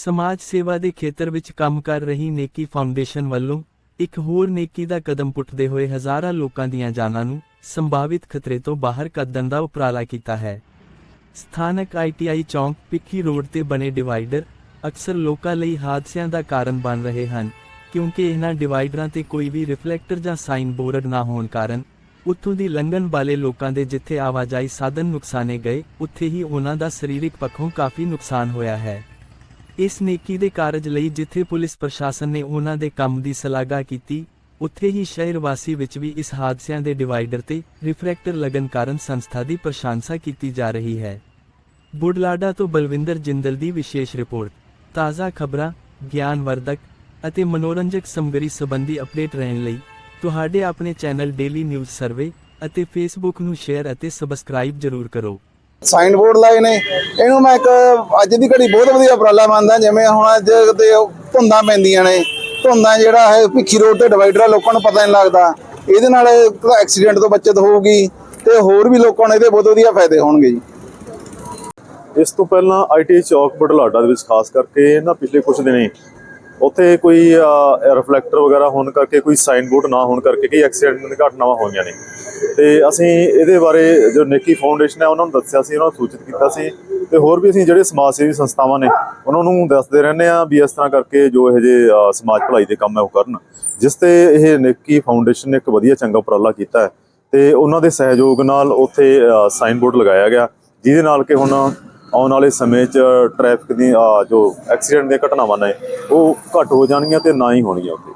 ਸਮਾਜ ਸੇਵਾ ਦੇ ਖੇਤਰ ਵਿੱਚ ਕੰਮ ਕਰ ਰਹੀ ਨੇਕੀ ਫਾਊਂਡੇਸ਼ਨ ਵੱਲੋਂ ਇੱਕ ਹੋਰ ਨੇਕੀ ਦਾ ਕਦਮ ਪੁੱਟਦੇ ਹੋਏ ਹਜ਼ਾਰਾਂ ਲੋਕਾਂ ਦੀਆਂ ਜਾਨਾਂ ਨੂੰ ਸੰਭਾਵਿਤ ਖਤਰੇ ਤੋਂ ਬਾਹਰ ਕੱਢਣ ਦਾ ਉਪਰਾਲਾ ਕੀਤਾ ਹੈ। ਸਥਾਨਕ ਆਈਟੀਆਈ ਚੌਂਕ ਪਿੱਖੀ ਰੋਡ ਤੇ ਬਣੇ ਡਿਵਾਈਡਰ ਅਕਸਰ ਲੋਕਾਂ ਲਈ ਹਾਦਸਿਆਂ ਦਾ ਕਾਰਨ ਬਣ ਰਹੇ ਹਨ, ਕਿਉਂਕਿ ਇਹਨਾਂ ਡਿਵਾਈਡਰਾਂ ਤੇ ਕੋਈ ਵੀ ਰਿਫਲੈਕਟਰ ਜਾਂ ਸਾਈਨ ਬੋਰਡ ਨਾ ਹੋਣ ਕਾਰਨ ਉੱਥੋਂ ਦੀ ਲੰਘਣ ਵਾਲੇ ਲੋਕਾਂ ਦੇ ਜਿੱਥੇ ਆਵਾਜਾਈ ਸਾਧਨ ਨੁਕਸਾਨੇ ਗਏ, ਉੱਥੇ ਹੀ ਉਹਨਾਂ ਦਾ ਸਰੀਰਕ ਪੱਖੋਂ ਕਾਫੀ ਨੁਕਸਾਨ ਹੋਇਆ ਹੈ। ਇਸ ਨੇਕੀ ਦੇ ਕਾਰਜ ਲਈ ਜਿੱਥੇ ਪੁਲਿਸ ਪ੍ਰਸ਼ਾਸਨ ਨੇ ਉਹਨਾਂ ਦੇ ਕੰਮ ਦੀ ਸ਼ਲਾਘਾ ਕੀਤੀ, ਉੱਥੇ ਹੀ ਸ਼ਹਿਰ ਵਾਸੀ ਵਿੱਚ ਵੀ ਇਸ ਹਾਦਸਿਆਂ ਦੇ ਡਿਵਾਈਡਰ ਤੇ ਰਿਫਰੈਕਟਰ ਲੱਗਣ ਕਾਰਨ ਸੰਸਥਾ ਦੀ ਪ੍ਰਸ਼ੰਸਾ ਕੀਤੀ ਜਾ ਰਹੀ ਹੈ। ਬੁਢਲਾਡਾ ਤੋਂ ਬਲਵਿੰਦਰ ਜਿੰਦਲ ਦੀ ਵਿਸ਼ੇਸ਼ ਰਿਪੋਰਟ। ਤਾਜ਼ਾ ਖਬਰਾਂ, ਗਿਆਨਵਰਧਕ ਅਤੇ ਮਨੋਰੰਜਕ ਸਮਗਰੀ ਸੰਬੰਧੀ ਅਪਡੇਟ ਰਹਿਣ ਲਈ ਤੁਹਾਡੇ ਆਪਣੇ ਚੈਨਲ ਡੇਲੀ ਨਿਊਜ਼ ਸਰਵੇ ਅਤੇ ਫੇਸਬੁੱਕ ਨੂੰ ਸ਼ੇਅਰ ਅਤੇ ਸਬਸਕ੍ਰਾਈਬ ਜ਼ਰੂਰ ਕਰੋ। ਸਾਈਨ ਬੋਰਡ ਲਾਏ ਨੇ। ਇਹਨੂੰ ਮੈਂ ਇੱਕ ਅੱਜ ਦੀ ਘੜੀ ਬਹੁਤ ਵਧੀਆ ਉਪਰਾਲਾ ਮੰਨਦਾ, ਜਿਵੇਂ ਹੁਣ ਅੱਜ ਤੇ ਧੁੰਦਾਂ ਪੈਂਦੀਆਂ ਨੇ। ਧੁੰਦਾਂ ਜਿਹੜਾ ਹੈ, ਭਿੱਖੀ ਰੋਡ ਤੇ ਡਿਵਾਈਡਰ ਲੋਕਾਂ ਨੂੰ ਪਤਾ ਨਹੀਂ ਲੱਗਦਾ। ਇਹਦੇ ਨਾਲ ਐਕਸੀਡੈਂਟ ਤੋਂ ਬਚਤ ਹੋਊਗੀ ਤੇ ਹੋਰ ਵੀ ਲੋਕਾਂ ਨੂੰ ਇਹਦੇ ਬਹੁਤ ਵਧੀਆ ਫਾਇਦੇ ਹੋਣਗੇ ਜੀ। ਇਸ ਤੋਂ ਪਹਿਲਾਂ ਆਈਟੀ ਚੌਕ ਬਟਲਾਡਾ ਦੇ ਵਿੱਚ ਖਾਸ ਕਰਕੇ ਨਾ ਪਿਛਲੇ ਕੁਝ ਦਿਨੇ ਉੱਥੇ ਕੋਈ ਰਿਫਲੈਕਟਰ ਵਗੈਰਾ ਹੋਣ ਕਰਕੇ ਕੋਈ ਸਾਈਨ ਬੋਰਡ ਨਾ ਹੋਣ ਕਰਕੇ ਕਈ ਐਕਸੀਡੈਂਟ ਦੀਆਂ ਘਟਨਾਵਾਂ ਹੋਈਆਂ ਨੇ। ਤੇ ਅਸੀਂ ਇਹਦੇ ਬਾਰੇ ਜੋ ਨੇਕੀ ਫਾਊਂਡੇਸ਼ਨ ਹੈ, ਉਹਨਾਂ ਨੂੰ ਦੱਸਿਆ ਸੀ, ਉਹਨਾਂ ਨੂੰ ਸੂਚਿਤ ਕੀਤਾ ਸੀ। ਤੇ ਹੋਰ ਵੀ ਅਸੀਂ ਜਿਹੜੇ ਸਮਾਜ ਸੇਵੀ ਸੰਸਥਾਵਾਂ ਨੇ, ਉਹਨਾਂ ਨੂੰ ਦੱਸਦੇ ਰਹਿੰਦੇ ਆ ਵੀ ਇਸ ਤਰ੍ਹਾਂ ਕਰਕੇ ਜੋ ਇਹ ਜੇ ਸਮਾਜ ਭਲਾਈ ਦੇ ਕੰਮ ਹੈ ਉਹ ਕਰਨ। ਜਿਸ ਤੇ ਇਹ ਨੇਕੀ ਫਾਊਂਡੇਸ਼ਨ ਨੇ ਇੱਕ ਵਧੀਆ ਚੰਗਾ ਉਪਰਾਲਾ ਕੀਤਾ ਹੈ। ਤੇ ਉਹਨਾਂ ਦੇ ਸਹਿਯੋਗ ਨਾਲ ਉੱਥੇ ਸਾਈਨ ਬੋਰਡ ਲਗਾਇਆ ਗਿਆ, ਜਿਹਦੇ ਨਾਲ ਕਿ ਹੁਣ ਆਉਣ ਵਾਲੇ ਸਮੇਂ 'ਚ ਟ੍ਰੈਫਿਕ ਦੀ ਜੋ ਐਕਸੀਡੈਂਟ ਦੀਆਂ ਘਟਨਾਵਾਂ ਨੇ, ਉਹ ਘੱਟ ਹੋ ਜਾਣਗੀਆਂ ਤੇ ਨਾ ਹੀ ਹੋਣਗੀਆਂ ਉੱਥੇ।